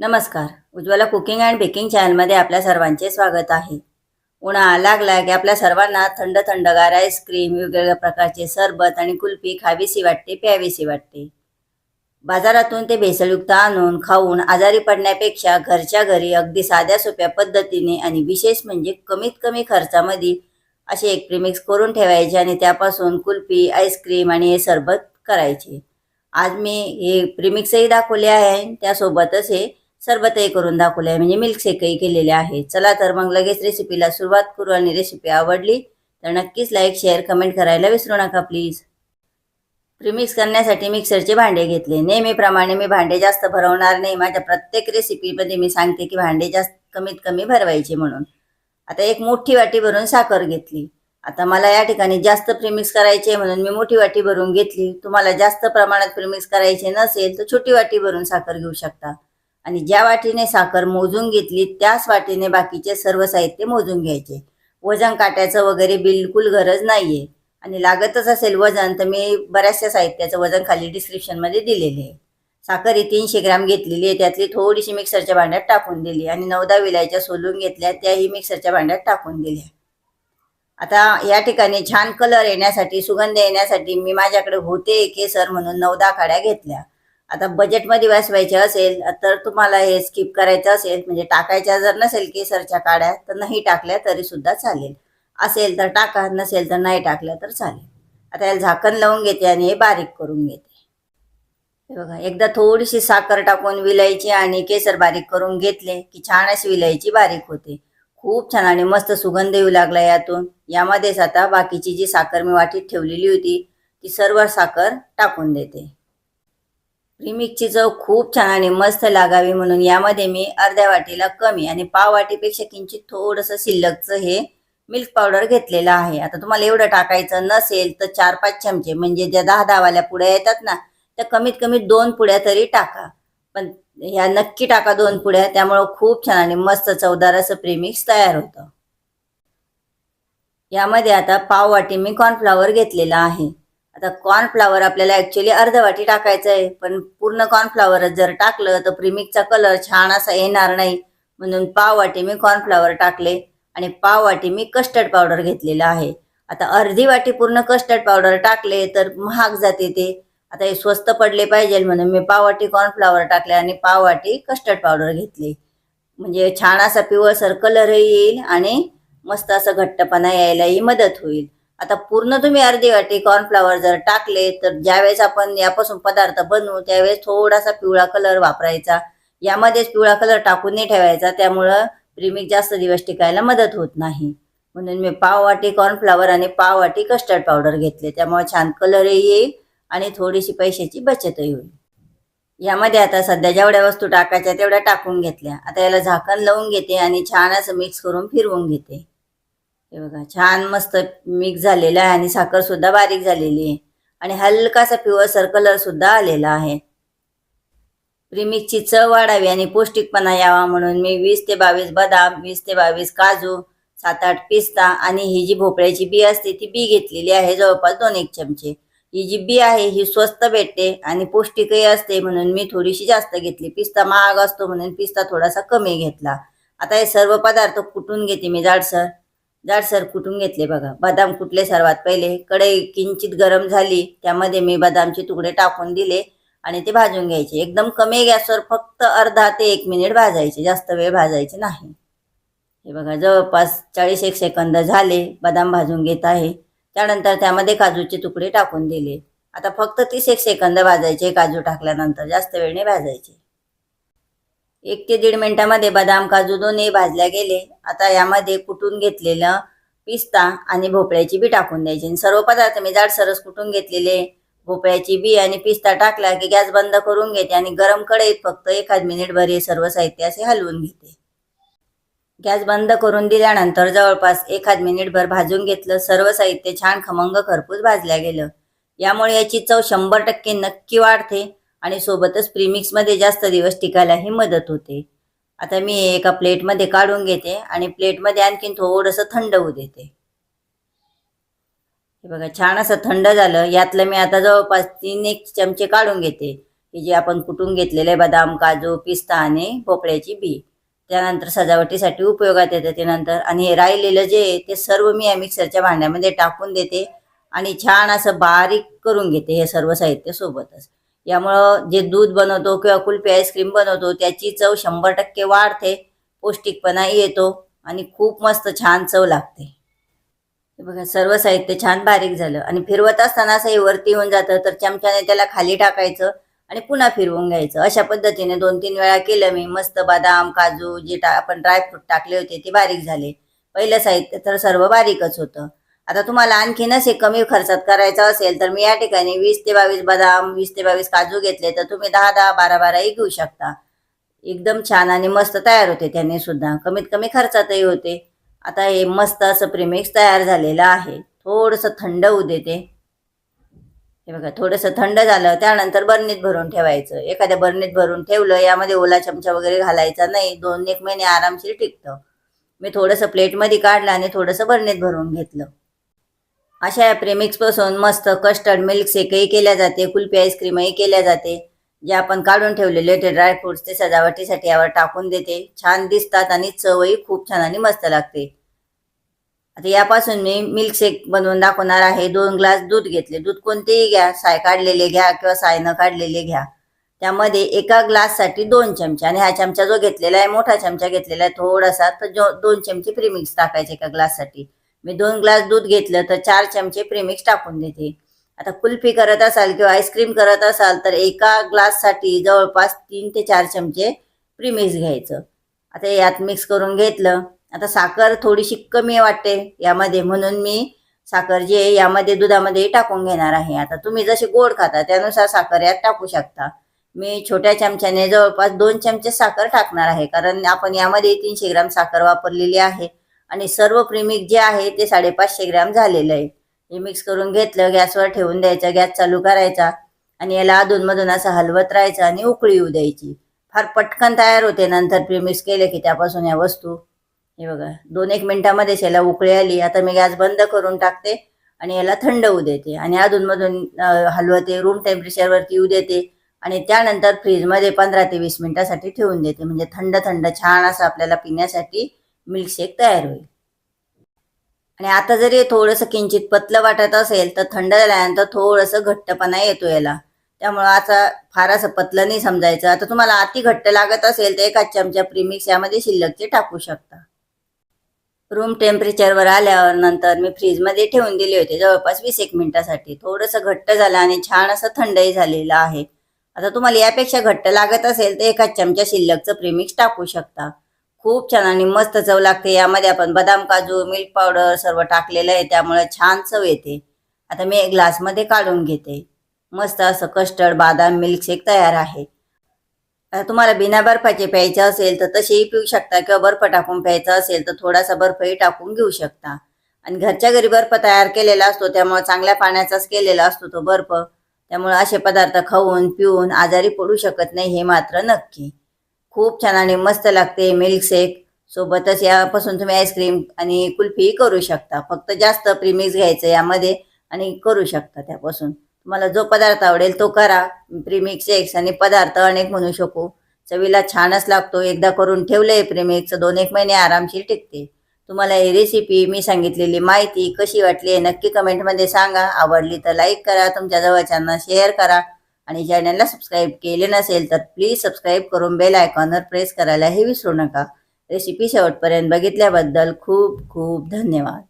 नमस्कार. Ujjwala cooking and baking चॅनलमध्ये आपल्या सर्वांचे स्वागत आहे. उन्हाळा लागला की आपल्या सर्वांना थंड थंडगार आईस्क्रीम वेगवेगळ्या प्रकारचे सरबत आणि कुल्फी खावीशी वाटते प्यावीशी वाटते. बाजारातून ते भेसळयुक्त आणून खाऊन आजारी पडण्यापेक्षा घरच्या घरी अगदी साध्या सोप्या पद्धतीने आणि विशेष म्हणजे कमीत कमी खर्चामध्ये असे एक प्रिमिक्स करून ठेवायचे आणि त्यापासून कुल्फी आईस्क्रीम आणि हे सरबत करायचे. आज मी हे प्रिमिक्सही दाखवले आहे. त्यासोबतच हे सरबतही करून दाखवले आहे म्हणजे मिल्कशेकही केलेले आहे. चला तर मग लगेच रेसिपीला सुरुवात करू आणि रेसिपी आवडली तर नक्कीच लाईक शेअर कमेंट करायला विसरू नका प्लीज प्रीमिक्स करण्यासाठी मिक्सरचे भांडे घेतले. नेहमीप्रमाणे मी भांडे जास्त भरवणार नाही. माझ्या प्रत्येक रेसिपीमध्ये मी सांगते की भांडे जास्त कमीत कमी भरवायचे म्हणून. आता एक मोठी वाटी भरून साखर घेतली. आता मला या ठिकाणी जास्त प्रीमिक्स करायचे म्हणून मी मोठी वाटी भरून घेतली. तुम्हाला जास्त प्रमाणात प्रीमिक्स करायचे नसेल तर छोटी वाटी भरून साखर घेऊ शकता. आणि ज्या वाटीने साखर मोजून घेतली त्याच वाटीने बाकीचे सर्व साहित्य मोजून घ्यायचे. वजन काट्याचं वगैरे बिलकुल गरज नाही आहे आणि लागतच असेल वजन तर मी बऱ्याचशा साहित्याचं वजन खाली डिस्क्रिप्शनमध्ये दिलेले आहे. साखर ही तीनशे ग्राम घेतलेली आहे त्यातली थोडीशी मिक्सरच्या भांड्यात टाकून दिली आणि नवदा विलायच्या सोलून घेतल्या त्याही मिक्सरच्या भांड्यात टाकून दिल्या आता या ठिकाणी छान कलर येण्यासाठी सुगंध येण्यासाठी मी माझ्याकडे होते केसर म्हणून नवदा काड्या घेतल्या. आता बजेटमध्ये वाचवायचे असेल तर तुम्हाला हे स्किप करायचं असेल म्हणजे टाकायच्या जर नसेल केसरच्या काड्या तर नाही टाकल्या तरी सुद्धा चालेल. असेल तर टाका नसेल तर नाही टाकल्या तर चालेल. आता याला झाकण लावून घेते आणि हे बारीक करून घेते. हे बघा एकदा थोडीशी साखर टाकून विलायची आणि केसर बारीक करून घेतले की छान अशी विलायची बारीक होते. खूप छान आणि मस्त सुगंध येऊ लागला यातून. यामध्येच आता बाकीची जी साखर मी वाटीत ठेवलेली होती ती सर्व साखर टाकून देते. प्रीमिक्सची चव खूप छान आणि मस्त लागावी म्हणून यामध्ये मी अर्ध्या वाटीला कमी आणि पाव वाटीपेक्षा किंचित थोडंसं शिल्लकचं हे मिल्क पावडर घेतलेलं आहे. आता तुम्हाला एवढं टाकायचं नसेल तर चार पाच चमचे म्हणजे ज्या दहा दहावाल्या पुड्या येतात ना त्या कमीत कमी दोन पुड्या तरी टाका. पण ह्या नक्की टाका दोन पुड्या त्यामुळं खूप छान आणि मस्त चवदार असं प्रिमिक्स तयार होतं. यामध्ये आता पाव वाटी मी कॉर्नफ्लावर घेतलेला आहे. आता कॉर्नफ्लावर आपल्याला ॲक्च्युली अर्ध वाटी टाकायचं आहे पण पूर्ण कॉर्नफ्लावरच जर टाकलं तर प्रिमिकचा कलर छान असा येणार नाही. म्हणून पाव वाटी मी कॉर्नफ्लावर टाकले आणि पाव वाटी मी कस्टर्ड पावडर घेतलेला आहे. आता अर्धी वाटी पूर्ण कस्टर्ड पावडर टाकले तर महाग जाते ते. आता हे स्वस्त पडले पाहिजे म्हणून मी पाव वाटी कॉर्नफ्लावर टाकले आणि पाव वाटी कस्टर्ड पावडर घेतली. म्हणजे छान असा पिवळसर कलरही येईल आणि मस्त असं घट्टपणा यायलाही मदत होईल. आता पूर्ण तुम्ही अर्धी वाटी कॉर्नफ्लॉवर जर टाकले तर ज्यावेळेस आपण यापासून पदार्थ बनवू त्यावेळेस थोडासा पिवळा कलर वापरायचा. यामध्येच पिवळा कलर टाकून नाही ठेवायचा त्यामुळं प्रिमिक जास्त दिवस टिकायला मदत होत नाही. म्हणून मी पाव वाटी कॉर्नफ्लॉवर आणि पाव वाटी कस्टर्ड पावडर घेतले. त्यामुळे छान कलरही येईल आणि थोडीशी पैशाची बचतही होईल. यामध्ये आता सध्या जेवढ्या वस्तू टाकायच्या तेवढ्या टाकून घेतल्या. आता याला झाकण लावून घेते आणि छान असं मिक्स करून फिरवून घेते. हे बघा छान मस्त मिक्स झालेलं आहे आणि साखर सुद्धा बारीक झालेली आहे. आणि हलकासा पिवळसर कलर सुद्धा आलेला आहे. प्रिमिक्सची चव वाढावी आणि पौष्टिकपणा यावा म्हणून मी वीस ते बावीस बदाम वीस ते बावीस काजू सात आठ पिस्ता आणि ही जी भोपळ्याची बी असते ती बी घेतलेली आहे जवळपास दोन एक चमचे. ही जी बी आहे ही स्वस्त भेटते आणि पौष्टिकही असते म्हणून मी थोडीशी जास्त घेतली. पिस्ता महाग असतो म्हणून पिस्ता थोडासा कमी घेतला. आता हे सर्व पदार्थ कुटून घेते मी? जाडसर. जाडसर कुटून घेतले बघा. बदाम कुटले सर्वात पहिले? कढई किंचित गरम झाली त्यामध्ये मी बदामचे तुकडे टाकून दिले आणि ते भाजून घ्यायचे. एकदम कमी गॅसवर फक्त अर्धा ते एक मिनिट भाजायचे. जास्त वेळ भाजायचे नाही. हे बघा जवळपास चाळीस एक सेकंद झाले बदाम भाजून घेत आहे. त्यानंतर त्यामध्ये काजूचे तुकडे टाकून दिले. आता फक्त तीस एक सेकंद भाजायचे काजू टाकल्यानंतर जास्त वेळ नाही भाजायचे. एक ते दीड मिनिटामध्ये बदाम काजू दोन्ही भाजल्या गेले. आता यामध्ये कुटून घेतलेलं पिस्ता आणि भोपळ्याची बी टाकून द्यायची. आणि सर्व पदार्थ मी जाडसरस कुटून घेतलेले. भोपळ्याची बी आणि पिस्ता टाकला की गॅस बंद करून घेते आणि गरम कढईत फक्त एखाद मिनिटभर हे सर्व साहित्य असे हलवून घेते. गॅस बंद करून दिल्यानंतर जवळपास एखाद मिनिटभर भाजून घेतलं. सर्व साहित्य छान खमंग खरपूस भाजल्या गेलं. यामुळे याची चव शंभर टक्के नक्की वाढते. आणि सोबतच प्रीमिक्समध्ये जास्त दिवस टिकायलाही मदत होते. आता मी एका प्लेटमध्ये काढून घेते आणि प्लेटमध्ये आणखीन थोडंसं थंड होऊ देते. हे बघा छान असं थंड झालं. यातलं मी आता जवळपास तीन एक चमचे काढून घेते. हे जे आपण कुटून घेतलेले बदाम काजू पिस्ता आणि भोपळ्याची बी. त्यानंतर सजावटीसाठी उपयोगात येतं ते नंतर. आणि हे राहिलेलं जे ते सर्व मी या मिक्सरच्या भांड्यामध्ये टाकून देते. आणि छान असं बारीक करून घेते हे सर्व साहित्य सोबतच. यामुळं जे दूध बनवतो किंवा कुल्फी आईस्क्रीम बनवतो त्याची चव शंभर टक्के वाढते पौष्टिकपणा येतो आणि खूप मस्त छान चव लागते. बघा सर्व साहित्य छान बारीक झालं आणि फिरवत असताना असं हे वरती होऊन जातं तर चमच्याने त्याला खाली टाकायचं आणि पुन्हा फिरवून घ्यायचं. अशा पद्धतीने दोन तीन वेळा केलं मी मस्त बदाम काजू जे टा आपण ड्रायफ्रूट टाकले होते ते बारीक झाले. पहिलं साहित्य तर सर्व बारीकच होतं. आता तुम्हाला आणखीनच हे कमी खर्चात करायचं असेल तर मी या ठिकाणी वीस ते बावीस बदाम वीस ते बावीस काजू घेतले तर तुम्ही दहा दहा बारा बाराही घेऊ शकता. एकदम छान आणि मस्त तयार होते त्याने सुद्धा. कमीत कमी खर्चातही होते. आता हे मस्त असं प्रिमिक्स तयार झालेलं आहे. थोडंसं थंड होऊ देते. हे बघा थोडंसं थंड झालं त्यानंतर बरणीत भरून ठेवायचं. एखाद्या बरणीत भरून ठेवलं यामध्ये ओला चमचा वगैरे घालायचा नाही. दोन एक महिने आरामशीर टिकतं. मी थोडंसं प्लेटमध्ये काढलं आणि थोडंसं बरणीत भरून घेतलं. अशा या प्रेमिक्सपासून मस्त कस्टर्ड मिल्कशेकही केल्या जाते कुल्फी आईस्क्रीमही केल्या जाते जे आपण काढून ठेवलेले ते ड्रायफ्रुट्स ते सजावटीसाठी यावर टाकून देते. छान दिसतात आणि चवही खूप छान आणि मस्त लागते. आता यापासून मी मिल्कशेक बनवून दाखवणार आहे. दोन ग्लास दूध घेतले. दूध कोणतेही घ्या. साय काढलेले घ्या किंवा साय न काढलेले घ्या. त्यामध्ये एका ग्लाससाठी दोन चमचे आणि हा चमचा जो घेतलेला आहे मोठा चमचा घेतलेला आहे थोडासा तर जो दोन चमचे प्रीमिक्स टाकायचे एका ग्लाससाठी मी दोन ग्लास दूध घेतलं तर चार चमचे प्रीमिक्स टाकून देते. आता कुल्फी करत असाल किंवा आईस्क्रीम करत असाल तर एका ग्लाससाठी जवळपास तीन ते चार चमचे प्रीमिक्स घ्यायचं. आता यात मिक्स करून घेतलं. आता साखर थोडीशी कमी वाटते यामध्ये. म्हणून मी साखर जी आहे यामध्ये दुधामध्ये टाकून घेणार आहे. आता तुम्ही जसे गोड खाता त्यानुसार साखर यात टाकू शकता. मी छोट्या चमच्याने जवळपास दोन चमचे साखर टाकणार आहे. कारण आपण यामध्ये तीनशे ग्राम साखर वापरलेली आहे. आणि सर्व प्रीमिक्स जे आहे ते साडेपाचशे ग्रॅम झालेलं आहे. हे मिक्स करून घेतलं गॅसवर ठेवून द्यायचं गॅस चालू करायचा आणि याला अधूनमधून असं हलवत राहायचं आणि उकळी येऊ द्यायची. फार पटकन तयार होते नंतर प्रीमिक्स केले की त्यापासून या वस्तू. हे बघा दोन एक मिनिटामध्येच याला उकळी आली. आता मी गॅस बंद करून टाकते आणि याला थंड होऊ देते आणि अधूनमधून हलवते रूम टेम्परेचरवरती येऊ देते आणि त्यानंतर फ्रीजमध्ये पंधरा ते वीस मिनिटासाठी ठेवून देते. म्हणजे थंड थंड छान असं आपल्याला पिण्यासाठी मिल्कशेक तयार होईल. आणि आता जरी थोडंसं किंचित पतलं वाटत असेल तर थंड झाल्यानंतर थोडंसं घट्टपणा येतो याला. त्यामुळं आता फार असं पतलं नाही समजायचं. आता तुम्हाला अति घट्ट लागत असेल तर एका चमचा प्रीमिक्स यामध्ये शिल्लकचे टाकू शकता. रूम टेम्परेचरवर आल्यावर नंतर मी फ्रीजमध्ये ठेवून दिले होते जवळपास वीस एक मिनिटासाठी. थोडंसं घट्ट झालं आणि छान असं थंडही झालेलं आहे. आता तुम्हाला यापेक्षा घट्ट लागत असेल तर एकाच चमचा शिल्लकचं प्रीमिक्स टाकू शकता. खूप छान आणि मस्त चव लागते. यामध्ये आपण बदाम काजू मिल्क पावडर सर्व टाकलेलं आहे. त्यामुळे छान चव येते. आता मी एक ग्लासमध्ये काढून घेते. मस्त असं कस्टर्ड बादाम मिल्कशेक तयार आहे. आता तुम्हाला बिना बर्फाचे प्यायचे असेल तर तसेही पिऊ शकता किंवा बर्फ टाकून प्यायचा असेल तर थोडासा बर्फही टाकून घेऊ शकता. आणि घरच्या घरी बर्फ तयार केलेला असतो त्यामुळे चांगल्या पाण्याचाच केलेला असतो तो बर्फ. त्यामुळे असे पदार्थ खाऊन पिऊन आजारी पडू शकत नाही हे मात्र नक्की. खूप छान आणि मस्त लागते मिल्कशेक सोबतच यापासून तुम्ही आईस्क्रीम आणि कुल्फीही करू शकता. फक्त जास्त प्रीमिक्स घ्यायचं यामध्ये आणि करू शकता त्यापासून. तुम्हाला जो पदार्थ आवडेल तो करा. प्रीमिक्स शेक्स आणि पदार्थ अनेक म्हणू शकू. चवीला छानच लागतो. एकदा करून ठेवलंय प्रीमिक्स दोन एक महिने आरामशीर टिकते. तुम्हाला ही रेसिपी मी सांगितलेली माहिती कशी वाटली आहे नक्की कमेंटमध्ये सांगा. आवडली तर लाईक करा. तुमच्या जवळच्यांना शेअर करा. आणि चॅनलला सबस्क्राईब केले नसेल तर प्लीज सबस्क्राईब करून बेल आयकॉनवर प्रेस करायलाही विसरू नका. रेसिपी शेवटपर्यंत बघितल्याबद्दल खूप खूप धन्यवाद.